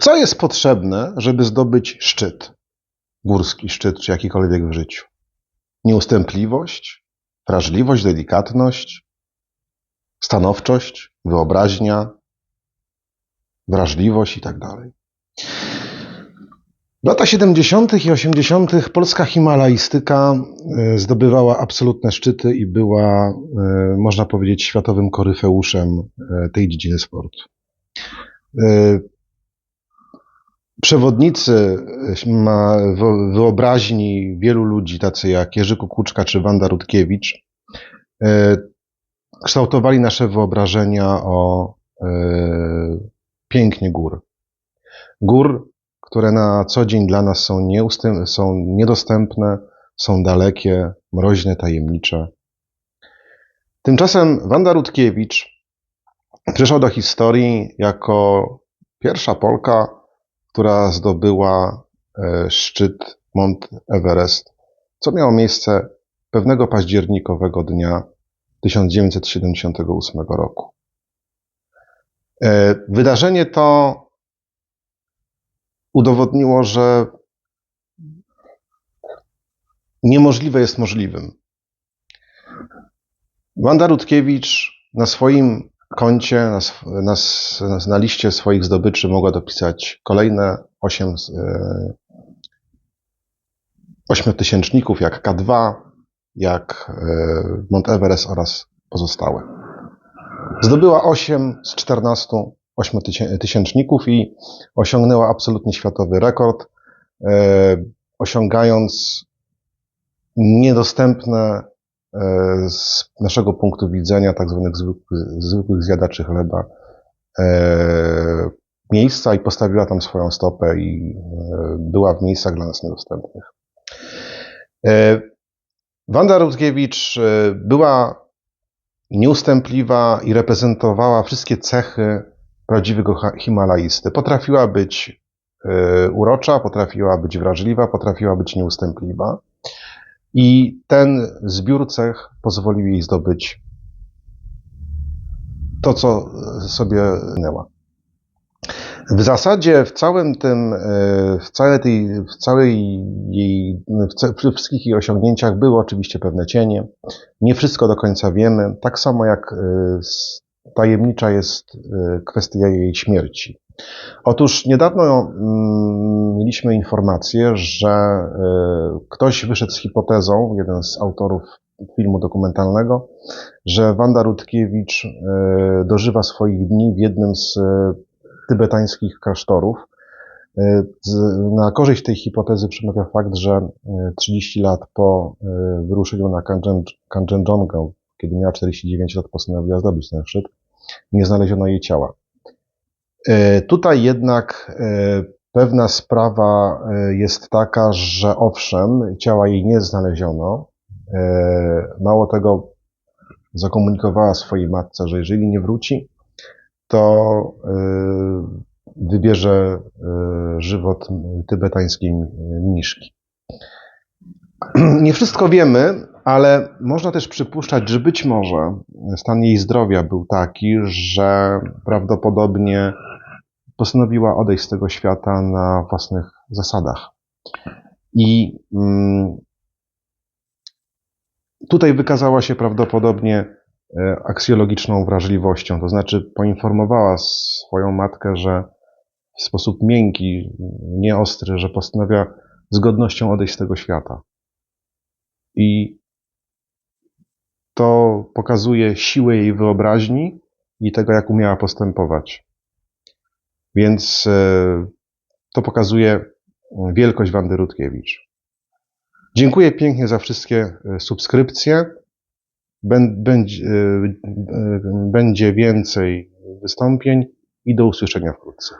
Co jest potrzebne, żeby zdobyć szczyt? Górski szczyt, czy jakikolwiek w życiu? Nieustępliwość, wrażliwość, delikatność, stanowczość, wyobraźnia, wrażliwość i tak dalej. W latach 70. i 80. polska himalaistyka e, zdobywała absolutne szczyty i była, e, można powiedzieć, światowym koryfeuszem e, tej dziedziny sportu. Przewodnicy e, wyobraźni wielu ludzi, tacy jak Jerzy Kukuczka czy Wanda Rutkiewicz, e, kształtowali nasze wyobrażenia o e, pięknie gór. Gór, które na co dzień dla nas są, są niedostępne, są dalekie, mroźne, tajemnicze. Tymczasem Wanda Rutkiewicz przeszła do historii jako pierwsza Polka, która zdobyła e, szczyt Mont Everest, co miało miejsce pewnego październikowego dnia 1978 roku. E, Wydarzenie to udowodniło, że niemożliwe jest możliwym. Wanda Rutkiewicz na swoim koncie, na, na, na liście swoich zdobyczy mogła dopisać kolejne 8 e, ośmiotysięczników, jak K2, jak e, Mont Everest oraz pozostałe. Zdobyła 8 z 14 ośmiotysięczników i osiągnęła absolutnie światowy rekord, e, osiągając niedostępne z naszego punktu widzenia tak zwanych zwykłych, zwykłych zjadaczy chleba e, miejsca i postawiła tam swoją stopę i e, była w miejscach dla nas niedostępnych. E, Wanda Rutkiewicz e, była nieustępliwa i reprezentowała wszystkie cechy prawdziwego Himalajisty. Potrafiła być e, urocza, potrafiła być wrażliwa, potrafiła być nieustępliwa. I ten zbiór cech pozwolił jej zdobyć to, co sobie miała. W zasadzie w całym tym, e, w całej tej, w całej jej, w wszystkich jej osiągnięciach były oczywiście pewne cienie. Nie wszystko do końca wiemy. Tak samo jak e, tajemnicza jest e, kwestia jej śmierci. Otóż niedawno mm, mieliśmy informację, że e, ktoś wyszedł z hipotezą, jeden z autorów filmu dokumentalnego, że Wanda Rutkiewicz e, dożywa swoich dni w jednym z e, tybetańskich klasztorów. Na korzyść tej hipotezy przemawia fakt, że e, 30 lat po wyruszeniu na Kanczenjungę, kiedy miała 49 lat, postanowiła zdobyć ten szczyt, nie znaleziono jej ciała. E, Tutaj jednak e, pewna sprawa e, jest taka, że owszem, ciała jej nie znaleziono. Mało tego, zakomunikowała swojej matce, że jeżeli nie wróci, to wybierze żywot tybetańskiej mniszki. Nie wszystko wiemy, ale można też przypuszczać, że być może stan jej zdrowia był taki, że prawdopodobnie postanowiła odejść z tego świata na własnych zasadach. I mm, tutaj wykazała się prawdopodobnie e, aksjologiczną wrażliwością, to znaczy poinformowała swoją matkę, że w sposób miękki, nieostry, że postanawia z godnością odejść z tego świata. I to pokazuje siłę jej wyobraźni i tego, jak umiała postępować. Więc e, to pokazuje wielkość Wandy Rutkiewicz. Dziękuję pięknie za wszystkie e, subskrypcje. Bę- Będzie, e, e, będzie więcej wystąpień i do usłyszenia wkrótce.